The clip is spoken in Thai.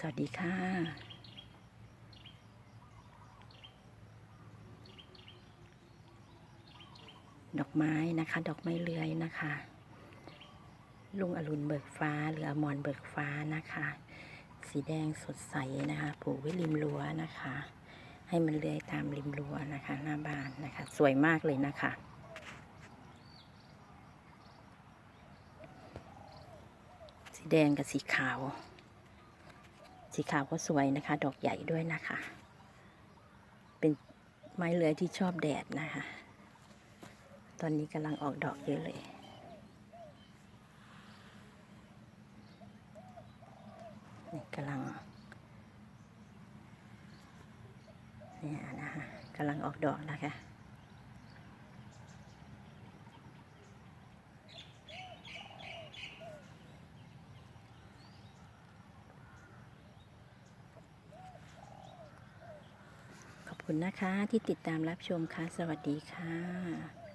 สวัสดีค่ะดอกไม้นะคะ ดอกไม้เลื้อยนะคะ ลุงอรุณเบิกฟ้า หรืออมรเบิกฟ้านะคะ สีแดงสดใสนะคะปลูกไว้ริมรั้วนะคะ ให้มันเลื้อยตามริมรั้วนะคะ หน้าบ้านนะคะ สวยมากเลยนะคะ สีแดงกับสีขาว สีขาวก็สวยนะคะ ดอกใหญ่ด้วยนะคะ เป็นไม้เลื้อยที่ชอบแดดนะคะ ตอนนี้กำลังออกดอกเยอะเลย นี่กำลัง เนี่ยนะคะกำลังออกดอกนะคะ คุณนะคะที่ติดตามรับชมค่ะ สวัสดีค่ะ